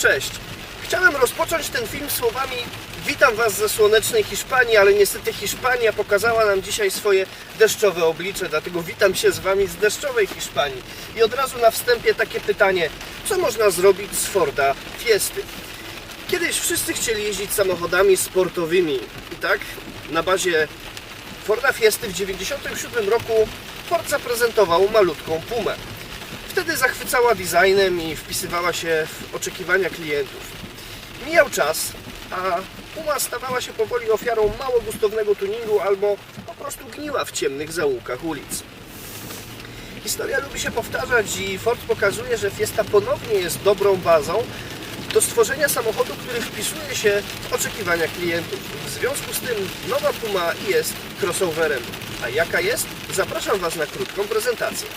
cześć. Chciałem rozpocząć ten film słowami Witam Was ze słonecznej Hiszpanii, ale niestety Hiszpania pokazała nam dzisiaj swoje deszczowe oblicze, dlatego witam się z Wami z deszczowej Hiszpanii. I od razu na wstępie takie pytanie, co można zrobić z Forda Fiesty? Kiedyś wszyscy chcieli jeździć samochodami sportowymi i tak na bazie Forda Fiesty w 1997 roku Ford zaprezentował malutką Pumę. Wtedy zachwycała designem i wpisywała się w oczekiwania klientów. Mijał czas, a Puma stawała się powoli ofiarą mało gustownego tuningu albo po prostu gniła w ciemnych zaułkach ulic. Historia lubi się powtarzać i Ford pokazuje, że Fiesta ponownie jest dobrą bazą do stworzenia samochodu, który wpisuje się w oczekiwania klientów. W związku z tym nowa Puma jest crossoverem. A jaka jest? Zapraszam Was na krótką prezentację.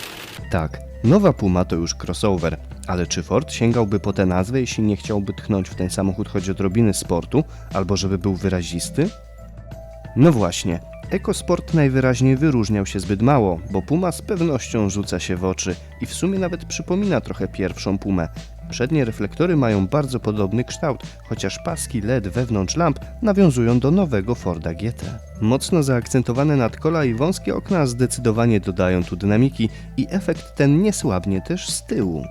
Tak, nowa Puma to już crossover, ale czy Ford sięgałby po tę nazwę, jeśli nie chciałby tchnąć w ten samochód choć odrobiny sportu, albo żeby był wyrazisty? No właśnie, EcoSport najwyraźniej wyróżniał się zbyt mało, bo Puma z pewnością rzuca się w oczy i w sumie nawet przypomina trochę pierwszą Pumę. Przednie reflektory mają bardzo podobny kształt, chociaż paski LED wewnątrz lamp nawiązują do nowego Forda GT. Mocno zaakcentowane nadkola i wąskie okna zdecydowanie dodają tu dynamiki i efekt ten nie słabnie też z tyłu.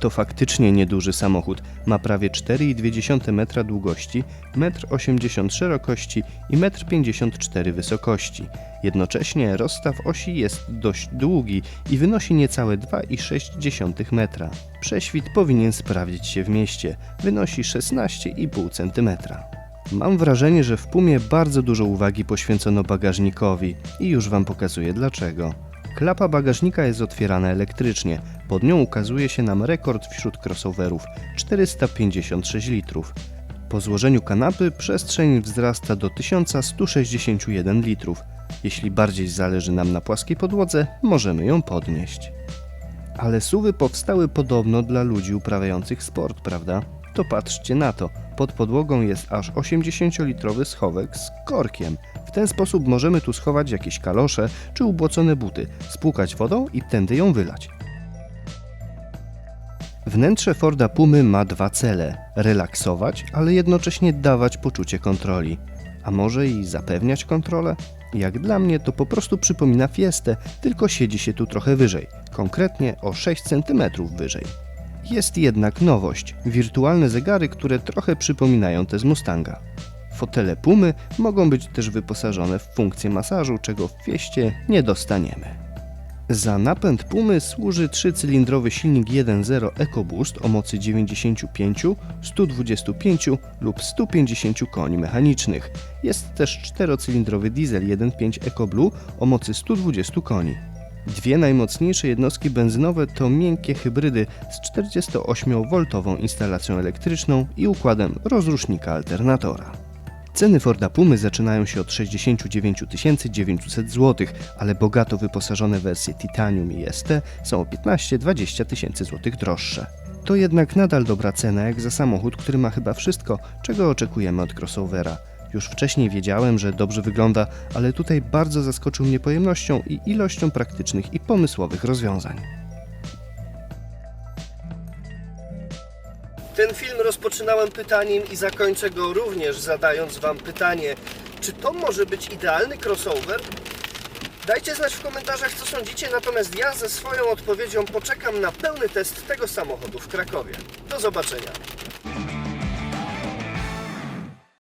To faktycznie nieduży samochód. Ma prawie 4,2 metra długości, 1,80 m szerokości i 1,54 m wysokości. Jednocześnie rozstaw osi jest dość długi i wynosi niecałe 2,6 metra. Prześwit powinien sprawdzić się w mieście. Wynosi 16,5 cm. Mam wrażenie, że w Pumie bardzo dużo uwagi poświęcono bagażnikowi i już Wam pokazuję dlaczego. Klapa bagażnika jest otwierana elektrycznie. Pod nią ukazuje się nam rekord wśród crossoverów 456 litrów. Po złożeniu kanapy przestrzeń wzrasta do 1161 litrów. Jeśli bardziej zależy nam na płaskiej podłodze, możemy ją podnieść. Ale suwy powstały podobno dla ludzi uprawiających sport, prawda? To patrzcie na to. Pod podłogą jest aż 80-litrowy schowek z korkiem. W ten sposób możemy tu schować jakieś kalosze czy ubłocone buty, spłukać wodą i tędy ją wylać. Wnętrze Forda Pumy ma dwa cele: relaksować, ale jednocześnie dawać poczucie kontroli. A może i zapewniać kontrolę? Jak dla mnie to po prostu przypomina fiestę, tylko siedzi się tu trochę wyżej, konkretnie o 6 cm wyżej. Jest jednak nowość: wirtualne zegary, które trochę przypominają te z Mustanga. Fotele Pumy mogą być też wyposażone w funkcję masażu, czego w Fieście nie dostaniemy. Za napęd Pumy służy trzycylindrowy silnik 1.0 EcoBoost o mocy 95, 125 lub 150 koni mechanicznych. Jest też czterocylindrowy diesel 1.5 EcoBlue o mocy 120 koni. Dwie najmocniejsze jednostki benzynowe to miękkie hybrydy z 48V instalacją elektryczną i układem rozrusznika alternatora. Ceny Forda Pumy zaczynają się od 69 900 zł, ale bogato wyposażone wersje Titanium i ST są o 15-20 tysięcy złotych droższe. To jednak nadal dobra cena jak za samochód, który ma chyba wszystko, czego oczekujemy od crossovera. Już wcześniej wiedziałem, że dobrze wygląda, ale tutaj bardzo zaskoczył mnie pojemnością i ilością praktycznych i pomysłowych rozwiązań. Ten film rozpoczynałem pytaniem i zakończę go również zadając Wam pytanie, czy to może być idealny crossover? Dajcie znać w komentarzach, co sądzicie, natomiast ja ze swoją odpowiedzią poczekam na pełny test tego samochodu w Krakowie. Do zobaczenia.